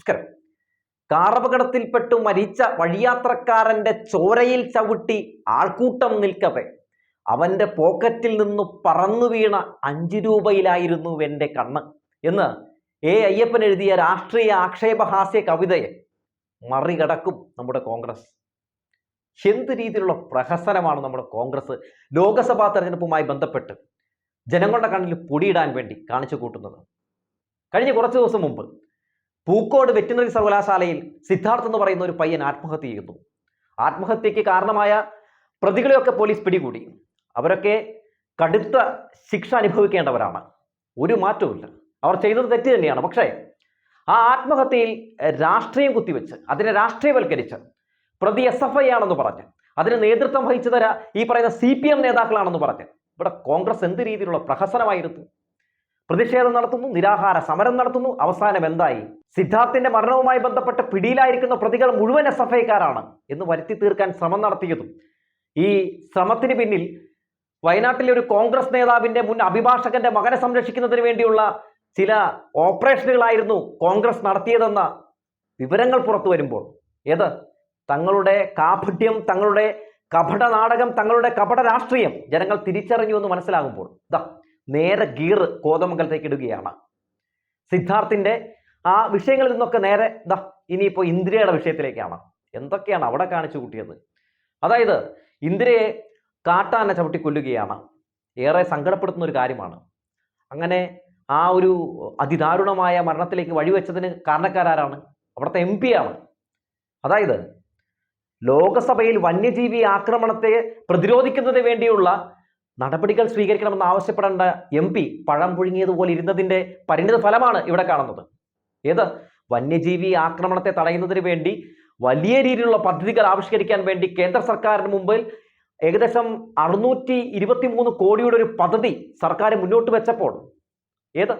നമസ്കാരം. കാറപകടത്തിൽപ്പെട്ടു മരിച്ച വഴിയാത്രക്കാരന്റെ ചോരയിൽ ചവിട്ടി ആൾക്കൂട്ടം നിൽക്കവേ. അവന്റെ പോക്കറ്റിൽ നിന്ന് പറന്നു വീണ അഞ്ചു രൂപയിലായിരുന്നു എന്റെ കണ്ണ് എന്ന് എ. അയ്യപ്പൻ എഴുതിയ രാഷ്ട്രീയ ആക്ഷേപഹാസ്യ കവിതയെ മറികടക്കും നമ്മുടെ കോൺഗ്രസ്. എന്ത് രീതിയിലുള്ള പ്രഹസനമാണ് നമ്മുടെ കോൺഗ്രസ് ലോക്സഭാ തെരഞ്ഞെടുപ്പുമായി ബന്ധപ്പെട്ട് ജനങ്ങളുടെ കണ്ണിൽ പൊടിയിടാൻ വേണ്ടി കാണിച്ചു കൂട്ടുന്നത്. കഴിഞ്ഞ കുറച്ച് ദിവസം മുമ്പ് പൂക്കോട് വെറ്റിനറി സർവകലാശാലയിൽ സിദ്ധാർത്ഥ് എന്ന് പറയുന്ന ഒരു പയ്യൻ ആത്മഹത്യ ചെയ്യുന്നു. ആത്മഹത്യക്ക് കാരണമായ പ്രതികളെയൊക്കെ പോലീസ് പിടികൂടി. അവരൊക്കെ കടുത്ത ശിക്ഷ അനുഭവിക്കേണ്ടവരാണ്. ഒരു മാറ്റവുമില്ല. അവർ ചെയ്തത് തെറ്റ് തന്നെയാണ്. പക്ഷേ ആ ആത്മഹത്യയിൽ രാഷ്ട്രീയം കുത്തിവെച്ച് അതിനെ രാഷ്ട്രീയവൽക്കരിച്ച് പ്രതി എസ് എഫ് ഐ ആണെന്ന് പറഞ്ഞ് അതിന് നേതൃത്വം വഹിച്ചു തരാ ഈ പറയുന്ന സി പി എം നേതാക്കളാണെന്ന് പറഞ്ഞ് ഇവിടെ കോൺഗ്രസ് എന്ത് രീതിയിലുള്ള പ്രഹസനമായിരുന്നു? പ്രതിഷേധം നടത്തുന്നു നിരാഹാര സമരം നടത്തുന്നു. അവസാനം എന്തായി? സിദ്ധാർത്ഥിന്റെ മരണവുമായി ബന്ധപ്പെട്ട് പിടിയിലായിരിക്കുന്ന പ്രതികൾ മുഴുവൻ എസ് എഫ് ഐക്കാരാണ് എന്ന് വരുത്തി തീർക്കാൻ ശ്രമം നടത്തിയതും. ഈ ശ്രമത്തിന് പിന്നിൽ വയനാട്ടിലെ ഒരു കോൺഗ്രസ് നേതാവിന്റെ മുൻ അഭിഭാഷകന്റെ മകനെ സംരക്ഷിക്കുന്നതിന് വേണ്ടിയുള്ള ചില ഓപ്പറേഷനുകളായിരുന്നു കോൺഗ്രസ് നടത്തിയതെന്ന വിവരങ്ങൾ പുറത്തു വരുമ്പോൾ. ഏത്? തങ്ങളുടെ കാപഠ്യം തങ്ങളുടെ കപട നാടകം തങ്ങളുടെ കപട രാഷ്ട്രീയം ജനങ്ങൾ തിരിച്ചറിഞ്ഞു എന്ന് മനസ്സിലാകുമ്പോൾ. ദാ നേരെ ഗീർ കോതമംഗലത്തേക്ക് ഇടുകയാണ്. സിദ്ധാർത്ഥിന്റെ ആ വിഷയങ്ങളിൽ നിന്നൊക്കെ നേരെ ദാ ഇനിയിപ്പോൾ ഇന്ദ്രയുടെ വിഷയത്തിലേക്കാണ്. എന്തൊക്കെയാണ് അവിടെ കാണിച്ചു കൂട്ടിയത്? അതായത് ഇന്ദ്രിയെ കാട്ടാന ചവിട്ടി കൊല്ലുകയാണ് ഏറെ സങ്കടപ്പെടുത്തുന്ന ഒരു കാര്യമാണ്. അങ്ങനെ ആ ഒരു അതിദാരുണമായ മരണത്തിലേക്ക് വഴിവെച്ചതിന് കാരണക്കാരാരാണ്? അവിടുത്തെ എം ആണ് അതായത് ലോകസഭയിൽ വന്യജീവി ആക്രമണത്തെ പ്രതിരോധിക്കുന്നതിന് വേണ്ടിയുള്ള നടപടികൾ സ്വീകരിക്കണമെന്ന് ആവശ്യപ്പെടേണ്ട എം പി പഴം പുഴുങ്ങിയതുപോലെ ഇരുന്നതിന്റെ പരിണിത ഫലമാണ് ഇവിടെ കാണുന്നത്. ഏത്? വന്യജീവി ആക്രമണത്തെ തടയുന്നതിന് വേണ്ടി വലിയ രീതിയിലുള്ള പദ്ധതികൾ ആവിഷ്കരിക്കാൻ വേണ്ടി കേന്ദ്ര സർക്കാരിന് മുമ്പിൽ ഏകദേശം അറുന്നൂറ്റി ഇരുപത്തി മൂന്ന് കോടിയുടെ ഒരു പദ്ധതി സർക്കാർ മുന്നോട്ട് വെച്ചപ്പോൾ ഏത്?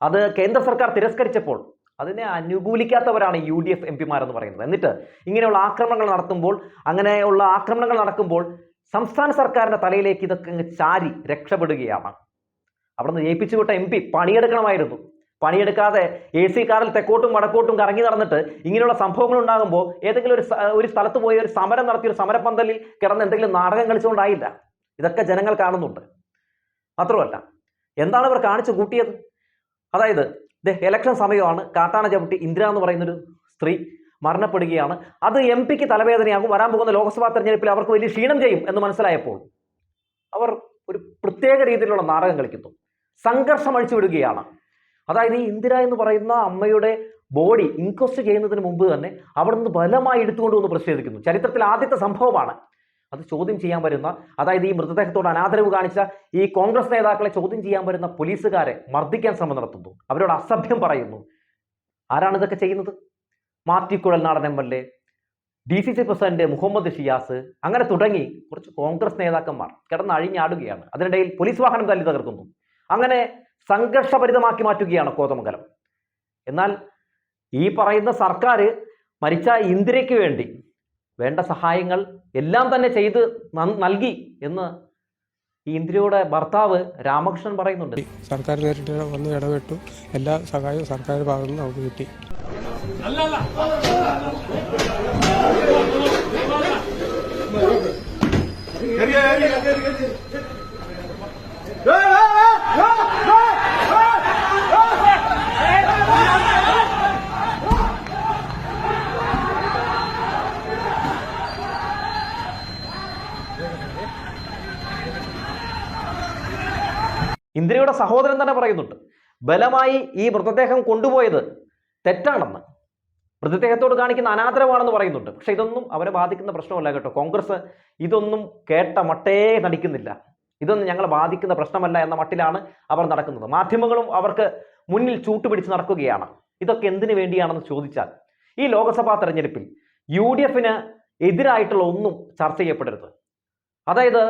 അത് കേന്ദ്ര സർക്കാർ തിരസ്കരിച്ചപ്പോൾ അതിനെ അനുകൂലിക്കാത്തവരാണ് യു ഡി എഫ് എം പിമാരെന്ന് പറയുന്നത്. എന്നിട്ട് ഇങ്ങനെയുള്ള ആക്രമണങ്ങൾ നടത്തുമ്പോൾ അങ്ങനെയുള്ള ആക്രമണങ്ങൾ നടക്കുമ്പോൾ സംസ്ഥാന സർക്കാരിന്റെ തലയിലേക്ക് ഇതൊക്കെ അങ്ങ് ചാരി രക്ഷപ്പെടുകയാണ്. അവിടുന്ന് ജയിപ്പിച്ചു വിട്ട എം പി പണിയെടുക്കണമായിരുന്നു. പണിയെടുക്കാതെ എ സി കാറിൽ തെക്കോട്ടും വടക്കോട്ടും കറങ്ങി നടന്നിട്ട് ഇങ്ങനെയുള്ള സംഭവങ്ങൾ ഉണ്ടാകുമ്പോൾ ഏതെങ്കിലും ഒരു ഒരു സ്ഥലത്ത് പോയി ഒരു സമരം നടത്തി ഒരു സമരപ്പന്തലിൽ കിടന്ന് എന്തെങ്കിലും നാടകം കളിച്ചുകൊണ്ടായില്ല. ഇതൊക്കെ ജനങ്ങൾ കാണുന്നുണ്ട്. മാത്രമല്ല എന്താണ് ഇവർ കാണിച്ചു കൂട്ടിയത്? അതായത് ഇലക്ഷൻ സമയമാണ് കാട്ടാന ചവിട്ടി ഇന്ദിര എന്ന് പറയുന്നൊരു സ്ത്രീ മരണപ്പെടുകയാണ്. അത് എം പിക്ക് തലവേദനയാകും. വരാൻ പോകുന്ന ലോക്സഭാ തെരഞ്ഞെടുപ്പിൽ അവർക്ക് വലിയ ക്ഷീണം ചെയ്യും എന്ന് മനസ്സിലായപ്പോൾ അവർ ഒരു പ്രത്യേക രീതിയിലുള്ള നാടകം കളിക്കുന്നു. സംഘർഷം അഴിച്ചു വിടുകയാണ് അതായത് ഈ ഇന്ദിര എന്ന് പറയുന്ന അമ്മയുടെ ബോഡി ഇൻക്വസ്റ്റ് ചെയ്യുന്നതിന് മുമ്പ് തന്നെ അവിടെ നിന്ന് ബലമായി എടുത്തുകൊണ്ട് വന്ന് പ്രതിഷേധിക്കുന്നു. ചരിത്രത്തിൽ ആദ്യത്തെ സംഭവമാണ്. അത് ചോദ്യം ചെയ്യാൻ വരുന്ന അതായത് ഈ മൃതദേഹത്തോട് അനാദരവ് കാണിച്ച ഈ കോൺഗ്രസ് നേതാക്കളെ ചോദ്യം ചെയ്യാൻ വരുന്ന പോലീസുകാരെ മർദ്ദിക്കാൻ ശ്രമം നടത്തുന്നു. അവരോട് അസഭ്യം പറയുന്നു. ആരാണ് ഇതൊക്കെ ചെയ്യുന്നത്? മാറ്റിക്കുഴൽ നാടൻ M L A D C C president Muhammad Shiyas അങ്ങനെ തുടങ്ങി കുറച്ച് കോൺഗ്രസ് നേതാക്കന്മാർ കിടന്ന് അഴിഞ്ഞാടുകയാണ്. അതിനിടയിൽ പോലീസ് വാഹനം തല്ലി തകർക്കുന്നു. അങ്ങനെ സംഘർഷഭരിതമാക്കി മാറ്റുകയാണ് കോതമംഗലം. എന്നാൽ ഈ പറയുന്ന സർക്കാർ മരിച്ച ഇന്ദിരയ്ക്ക് വേണ്ടി വേണ്ട സഹായങ്ങൾ എല്ലാം തന്നെ ചെയ്ത് നൽകി എന്ന് ഈ ഇന്ദിരയുടെ ഭർത്താവ് രാമകൃഷ്ണൻ പറയുന്നുണ്ട്. സർക്കാർ നേരിട്ട് വന്ന് ഇടപെട്ടു. എല്ലാ സഹായവും സർക്കാർ ഭാഗത്തു നിന്ന് നമുക്ക് കിട്ടി. ഇന്ദിരയുടെ സഹോദരൻ തന്നെ പറയുന്നുണ്ട് ബലമായി ഈ മൃതദേഹം കൊണ്ടുപോയത് തെറ്റാണെന്ന്. മൃതദേഹത്തോട് കാണിക്കുന്ന അനാദരവാണെന്ന് പറയുന്നുണ്ട്. പക്ഷെ ഇതൊന്നും അവരെ ബാധിക്കുന്ന പ്രശ്നമല്ല കേട്ടോ. കോൺഗ്രസ് ഇതൊന്നും കേട്ട മട്ടേ നടിക്കുന്നില്ല. ഇതൊന്നും ഞങ്ങളെ ബാധിക്കുന്ന പ്രശ്നമല്ല എന്ന മട്ടിലാണ് അവർ നടക്കുന്നത്. മാധ്യമങ്ങളും അവർക്ക് മുന്നിൽ ചൂട്ടുപിടിച്ച് നടക്കുകയാണ്. ഇതൊക്കെ എന്തിനു വേണ്ടിയാണെന്ന് ചോദിച്ചാൽ ഈ ലോക്സഭാ തെരഞ്ഞെടുപ്പിൽ യു ഡി എഫിന് എതിരായിട്ടുള്ള ഒന്നും ചർച്ച ചെയ്യപ്പെടരുത്. അതായത്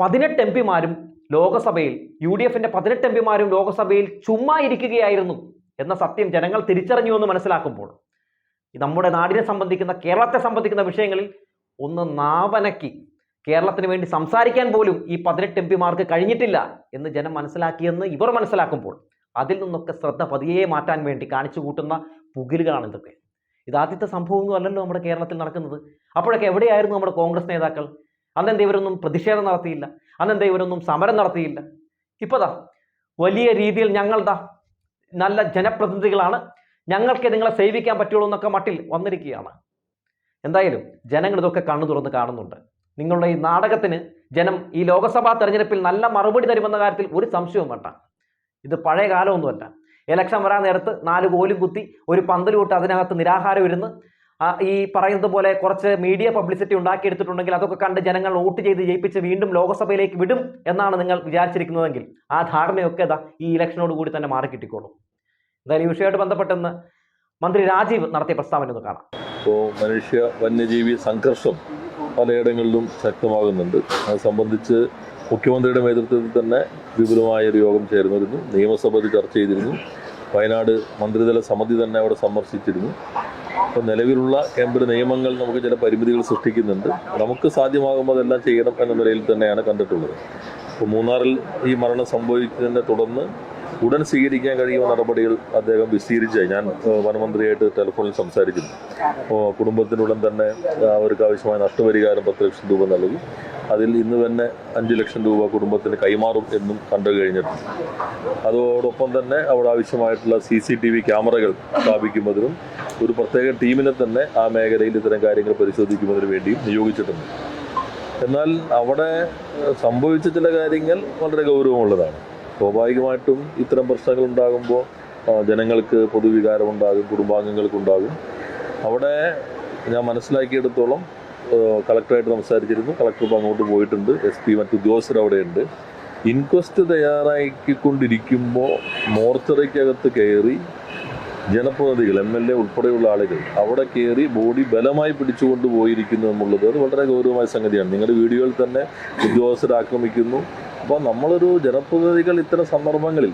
പതിനെട്ട് എം പിമാരും ലോകസഭയിൽ യു ഡി എഫിന്റെ പതിനെട്ട് എം പിമാരും ലോകസഭയിൽ ചുമ്മാ ഇരിക്കുകയായിരുന്നു എന്ന സത്യം ജനങ്ങൾ തിരിച്ചറിഞ്ഞു എന്ന് മനസ്സിലാക്കുമ്പോൾ നമ്മുടെ നാടിനെ സംബന്ധിക്കുന്ന കേരളത്തെ സംബന്ധിക്കുന്ന വിഷയങ്ങളിൽ ഒന്ന് നാവനക്കി കേരളത്തിന് വേണ്ടി സംസാരിക്കാൻ പോലും ഈ പതിനെട്ട് എം പിമാർക്ക് കഴിഞ്ഞിട്ടില്ല എന്ന് ജനം മനസ്സിലാക്കിയെന്ന് ഇവർ മനസ്സിലാക്കുമ്പോൾ അതിൽ നിന്നൊക്കെ ശ്രദ്ധ പതിയെ മാറ്റാൻ വേണ്ടി കാണിച്ചു കൂട്ടുന്ന പുകിലുകളാണ് ഇതൊക്കെ. ഇതാദ്യത്തെ സംഭവമൊന്നും അല്ലല്ലോ നമ്മുടെ കേരളത്തിൽ നടക്കുന്നത്. അപ്പോഴൊക്കെ എവിടെയായിരുന്നു നമ്മുടെ കോൺഗ്രസ് നേതാക്കൾ? അന്നെന്താ ഇവരൊന്നും പ്രതിഷേധം നടത്തിയില്ല? അന്നെന്താ ഇവരൊന്നും സമരം നടത്തിയില്ല? ഇപ്പതാ വലിയ രീതിയിൽ ഞങ്ങൾ നല്ല ജനപ്രതിനിധികളാണ്. ഞങ്ങൾക്ക് നിങ്ങളെ സേവിക്കാൻ പറ്റുള്ളൂ എന്നൊക്കെ മട്ടിൽ വന്നിരിക്കുകയാണ്. എന്തായാലും ജനങ്ങൾ ഇതൊക്കെ കണ്ണു തുറന്ന് കാണുന്നുണ്ട്. നിങ്ങളുടെ ഈ നാടകത്തിന് ജനം ഈ ലോക്സഭാ തെരഞ്ഞെടുപ്പിൽ നല്ല മറുപടി തരുമെന്ന കാര്യത്തിൽ ഒരു സംശയവും വേണ്ട. ഇത് പഴയ കാലമൊന്നുമല്ല. ഇലക്ഷൻ വരാൻ നേരത്ത് നാല് കോലും കുത്തി ഒരു പന്തൽ വിട്ട് അതിനകത്ത് നിരാഹാരം ഇരുന്ന് ഈ പറയുന്നത് പോലെ കുറച്ച് മീഡിയ പബ്ലിസിറ്റി ഉണ്ടാക്കിയെടുത്തിട്ടുണ്ടെങ്കിൽ അതൊക്കെ കണ്ട് ജനങ്ങൾ വോട്ട് ചെയ്ത് ജയിപ്പിച്ച് വീണ്ടും ലോക്സഭയിലേക്ക് വിടും എന്നാണ് നിങ്ങൾ വിചാരിച്ചിരിക്കുന്നതെങ്കിൽ ആ ധാരണയൊക്കെ ഈ ഇലക്ഷനോട് കൂടി തന്നെ മാറി എന്തായാലും ഈ വിഷയമായിട്ട് ബന്ധപ്പെട്ടെന്ന് മന്ത്രി രാജീവ് നടത്തിയ പ്രസ്താവന ഒന്ന് കാണാം. ഇപ്പോൾ മനുഷ്യ വന്യജീവി സംഘർഷം പലയിടങ്ങളിലും ശക്തമാകുന്നുണ്ട്. അത് സംബന്ധിച്ച് മുഖ്യമന്ത്രിയുടെ നേതൃത്വത്തിൽ തന്നെ വിപുലമായ ഒരു യോഗം ചേർന്നിരുന്നു. നിയമസഭ ചർച്ച ചെയ്തിരുന്നു. വയനാട് മന്ത്രിതല സമിതി തന്നെ അവിടെ സന്ദർശിച്ചിരുന്നു. അപ്പോൾ നിലവിലുള്ള കേന്ദ്ര നിയമങ്ങൾ നമുക്ക് ചില പരിമിതികൾ സൃഷ്ടിക്കുന്നുണ്ട്. നമുക്ക് സാധ്യമാകുമ്പോൾ അതെല്ലാം ചെയ്യണം എന്ന നിലയിൽ തന്നെയാണ് കണ്ടിട്ടുള്ളത്. ഇപ്പോൾ മൂന്നാറിൽ ഈ മരണം സംഭവിച്ചതിനെ തുടർന്ന് ഉടൻ സ്വീകരിക്കാൻ കഴിയുന്ന നടപടികൾ അദ്ദേഹം വിശദീകരിച്ചായി ഞാൻ വനമന്ത്രിയായിട്ട് ടെലിഫോണിൽ സംസാരിക്കുന്നു. കുടുംബത്തിനുടൻ തന്നെ അവർക്ക് ആവശ്യമായ നഷ്ടപരിഹാരം പത്ത് ലക്ഷം രൂപ നൽകി. അതിൽ ഇന്ന് തന്നെ അഞ്ച് ലക്ഷം രൂപ കുടുംബത്തിന് കൈമാറും എന്നും കണ്ടു കഴിഞ്ഞിട്ടുണ്ട്. അതോടൊപ്പം തന്നെ അവിടെ ആവശ്യമായിട്ടുള്ള സി സി ടി വി ക്യാമറകൾ സ്ഥാപിക്കുന്നതിനും ഒരു പ്രത്യേക ടീമിനെ തന്നെ ആ മേഖലയിൽ ഇത്തരം കാര്യങ്ങൾ പരിശോധിക്കുന്നതിന് വേണ്ടിയും നിയോഗിച്ചിട്ടുണ്ട്. എന്നാൽ അവിടെ സംഭവിച്ച ചില കാര്യങ്ങൾ വളരെ ഗൗരവമുള്ളതാണ്. സ്വാഭാവികമായിട്ടും ഇത്തരം പ്രശ്നങ്ങൾ ഉണ്ടാകുമ്പോൾ ജനങ്ങൾക്ക് പൊതുവികാരം ഉണ്ടാകും കുടുംബാംഗങ്ങൾക്കുണ്ടാകും. അവിടെ ഞാൻ മനസ്സിലാക്കിയെടുത്തോളം കളക്ടറായിട്ട് സംസാരിച്ചിരുന്നു. കളക്ടർ ഇപ്പോൾ അങ്ങോട്ട് പോയിട്ടുണ്ട്. എസ് പി മറ്റു ഉദ്യോഗസ്ഥർ അവിടെയുണ്ട് ഇൻക്വസ്റ്റ് തയ്യാറാക്കിക്കൊണ്ടിരിക്കുമ്പോൾ മോർച്ചറിക്കകത്ത് കയറി ജനപ്രതിനിധികൾ എം എൽ എ ഉൾപ്പെടെയുള്ള ആളുകൾ അവിടെ കയറി ബോഡി ബലമായി പിടിച്ചുകൊണ്ട് പോയിരിക്കുന്നു എന്നുള്ളത് അത് വളരെ ഗൗരവമായ സംഗതിയാണ്. നിങ്ങളുടെ വീഡിയോയിൽ തന്നെ ഉദ്യോഗസ്ഥർ ആക്രമിക്കുന്നു. അപ്പോൾ നമ്മളൊരു ജനപ്രതിനിധികൾ ഇത്തരം സന്ദർഭങ്ങളിൽ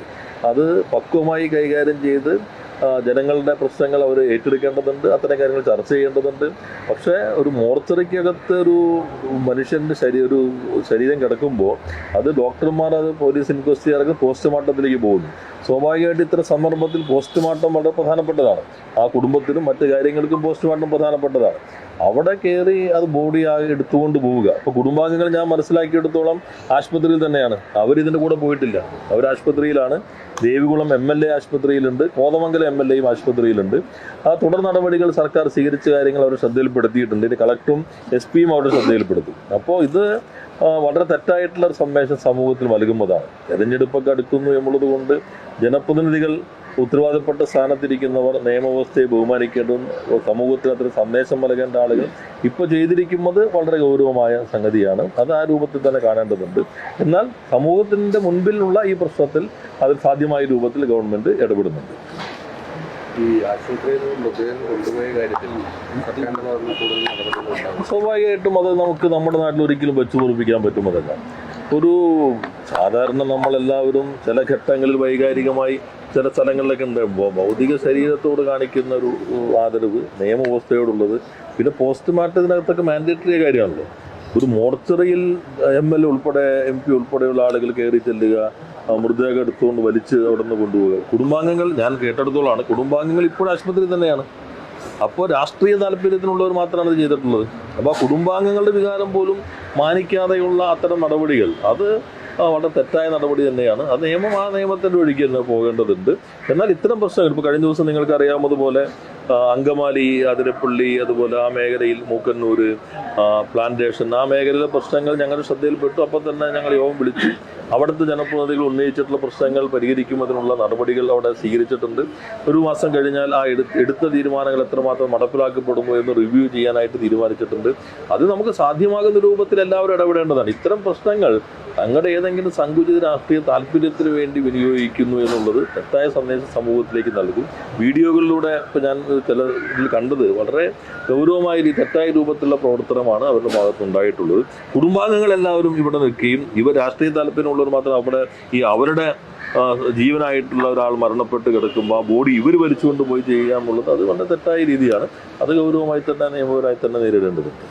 അത് പക്വമായി കൈകാര്യം ചെയ്ത് ജനങ്ങളുടെ പ്രശ്നങ്ങൾ അവർ ഏറ്റെടുക്കേണ്ടതുണ്ട് അത്തരം കാര്യങ്ങൾ ചർച്ച ചെയ്യേണ്ടതുണ്ട്. പക്ഷേ ഒരു മോർച്ചറിക്കകത്ത് ഒരു മനുഷ്യന്റെ ശരീരം ഒരു ശരീരം കിടക്കുമ്പോൾ അത് ഡോക്ടർമാർ അത് പോലീസ് ഇൻക്വസ്റ്റ് ഇറങ്ങി പോസ്റ്റ്മോർട്ടത്തിലേക്ക് പോകുന്നു. സ്വാഭാവികമായിട്ട് ഇത്തരം സന്ദർഭത്തിൽ പോസ്റ്റ്മോർട്ടം വളരെ പ്രധാനപ്പെട്ടതാണ്. ആ കുടുംബത്തിനും മറ്റു കാര്യങ്ങൾക്കും പോസ്റ്റ്മോർട്ടം പ്രധാനപ്പെട്ടതാണ്. അവിടെ കയറി അത് ബോഡി എടുത്തുകൊണ്ട് പോവുക. അപ്പോൾ കുടുംബാംഗങ്ങൾ ഞാൻ മനസ്സിലാക്കിയെടുത്തോളം ആശുപത്രിയിൽ തന്നെയാണ്. അവരിതിന്റെ കൂടെ പോയിട്ടില്ല. അവർ ആശുപത്രിയിലാണ്. ദേവികുളം എം എൽ എ ആശുപത്രിയിലുണ്ട്. കോതമംഗലം എം എൽ എയും ആശുപത്രിയിലുണ്ട്. ആ തുടർ നടപടികൾ സർക്കാർ സ്വീകരിച്ച കാര്യങ്ങൾ അവർ ശ്രദ്ധയിൽപ്പെടുത്തിയിട്ടുണ്ട്. ഇനി കളക്ടറും എസ് പിയും അവരുടെ ശ്രദ്ധയിൽപ്പെടുത്തും. അപ്പോൾ ഇത് വളരെ തെറ്റായിട്ടുള്ള ഒരു സന്ദേശം സമൂഹത്തിൽ നൽകുന്നതാണ്. തെരഞ്ഞെടുപ്പൊക്കെ അടുക്കുന്നു എന്നുള്ളത് കൊണ്ട് ജനപ്രതിനിധികൾ ഉത്തരവാദപ്പെട്ട സ്ഥാനത്തിരിക്കുന്നവർ നിയമവ്യവസ്ഥയെ ബഹുമാനിക്കേണ്ടതും സമൂഹത്തിന് അത്ര സന്ദേശം നൽകേണ്ട ആളുകൾ ഇപ്പോൾ ചെയ്തിരിക്കുന്നത് വളരെ ഗൗരവമായ സംഗതിയാണ്. അത് ആ രൂപത്തിൽ തന്നെ കാണേണ്ടതുണ്ട്. എന്നാൽ സമൂഹത്തിന്റെ മുൻപിലുള്ള ഈ പ്രശ്നത്തിൽ അത് സാധ്യമായ രൂപത്തിൽ ഗവൺമെന്റ് ഇടപെടുന്നുണ്ട്. ഈ ആശുപത്രിയിൽ മൃതദേഹം കൊണ്ടുപോയ കാര്യത്തിൽ സർക്കാരിന്റെ ഭാഗത്ത് നിന്ന് കൂടുതൽ നടപടികൾ സ്വാഭാവികമായിട്ടും അത് നമുക്ക് നമ്മുടെ നാട്ടിൽ ഒരിക്കലും വെച്ചു പൊറിപ്പിക്കാൻ പറ്റുന്നതല്ല. ഒരു സാധാരണ നമ്മളെല്ലാവരും ചില ഘട്ടങ്ങളിൽ വൈകാരികമായി ചില സ്ഥലങ്ങളിലൊക്കെ ഉണ്ട്. ഭൗതിക ശരീരത്തോട് കാണിക്കുന്ന ഒരു ആദരവ് നിയമവ്യവസ്ഥയോടുള്ളത്. പിന്നെ പോസ്റ്റ് പോസ്റ്റ്മോർട്ടത്തിനകത്തൊക്കെ മാൻഡേറ്ററി കാര്യമാണല്ലോ. ഒരു മോർച്ചറിയിൽ എം എൽ എ ഉൾപ്പെടെ എം പി ഉൾപ്പെടെയുള്ള ആളുകൾ കയറി ചെല്ലുക മൃതദേഹം എടുത്തുകൊണ്ട് വലിച്ച് അവിടെ നിന്ന് കൊണ്ടുപോവുക. കുടുംബാംഗങ്ങൾ ഞാൻ കേട്ടെടുത്തോളാണ് കുടുംബാംഗങ്ങൾ ഇപ്പോഴും ആശുപത്രിയിൽ തന്നെയാണ്. അപ്പോൾ രാഷ്ട്രീയ താല്പര്യത്തിനുള്ളവർ മാത്രമാണ് ഇത് ചെയ്തിട്ടുള്ളത്. അപ്പോൾ ആ കുടുംബാംഗങ്ങളുടെ വികാരം പോലും മാനിക്കാതെയുള്ള അത്തരം നടപടികൾ അത് വളരെ തെറ്റായ നടപടി തന്നെയാണ്. അത് നിയമം ആ നിയമത്തിന്റെ വഴിക്ക് തന്നെ പോകേണ്ടതുണ്ട്. എന്നാൽ ഇത്തരം പ്രശ്നങ്ങൾ ഇപ്പോൾ കഴിഞ്ഞ ദിവസം നിങ്ങൾക്ക് അറിയാവുന്നതുപോലെ ആ, അങ്കമാലി അതിരപ്പള്ളി അതുപോലെ ആ മേഖലയിൽ മൂക്കന്നൂർ പ്ലാന്റേഷൻ ആ മേഖലയിലെ പ്രശ്നങ്ങൾ ഞങ്ങളുടെ ശ്രദ്ധയിൽപ്പെട്ടു. അപ്പം തന്നെ ഞങ്ങൾ യോഗം വിളിച്ചു. അവിടുത്തെ ജനപ്രതിനിധികൾ ഉന്നയിച്ചിട്ടുള്ള പ്രശ്നങ്ങൾ പരിഹരിക്കുന്നതിനുള്ള നടപടികൾ അവിടെ സ്വീകരിച്ചിട്ടുണ്ട്. ഒരു മാസം കഴിഞ്ഞാൽ ആ എടുത്ത തീരുമാനങ്ങൾ എത്രമാത്രം നടപ്പിലാക്കപ്പെടുമോ എന്ന് റിവ്യൂ ചെയ്യാനായിട്ട് തീരുമാനിച്ചിട്ടുണ്ട്. അത് നമുക്ക് സാധ്യമാകുന്ന രൂപത്തിൽ എല്ലാവരും ഇടപെടേണ്ടതാണ്. ഇത്തരം പ്രശ്നങ്ങൾ തങ്ങളുടെ ഏതെങ്കിലും സങ്കുചിത രാഷ്ട്രീയ താല്പര്യത്തിന് വേണ്ടി വിനിയോഗിക്കുന്നു എന്നുള്ളത് തെറ്റായ സന്ദേശം സമൂഹത്തിലേക്ക് നൽകും. വീഡിയോകളിലൂടെ ഇപ്പം ഞാൻ ചില ഇതിൽ കണ്ടത് വളരെ ഗൗരവമായ രീതി തെറ്റായ രൂപത്തിലുള്ള പ്രവർത്തനമാണ് അവരുടെ ഭാഗത്തുണ്ടായിട്ടുള്ളത്. കുടുംബാംഗങ്ങൾ എല്ലാവരും ഇവിടെ നിൽക്കുകയും ഇവർ രാഷ്ട്രീയ താല്പര്യമുള്ളവർ മാത്രം അവിടെ ഈ അവരുടെ ജീവനായിട്ടുള്ള ഒരാൾ മരണപ്പെട്ട് കിടക്കുമ്പോൾ ആ ബോഡി ഇവർ വലിച്ചുകൊണ്ട് പോയി ചെയ്യാമെന്നുള്ളത് അത് വളരെ തെറ്റായ രീതിയാണ്. അത് ഗൗരവമായി തന്നെ നിയമപരമായി തന്നെ നേരിടേണ്ടതുണ്ട്.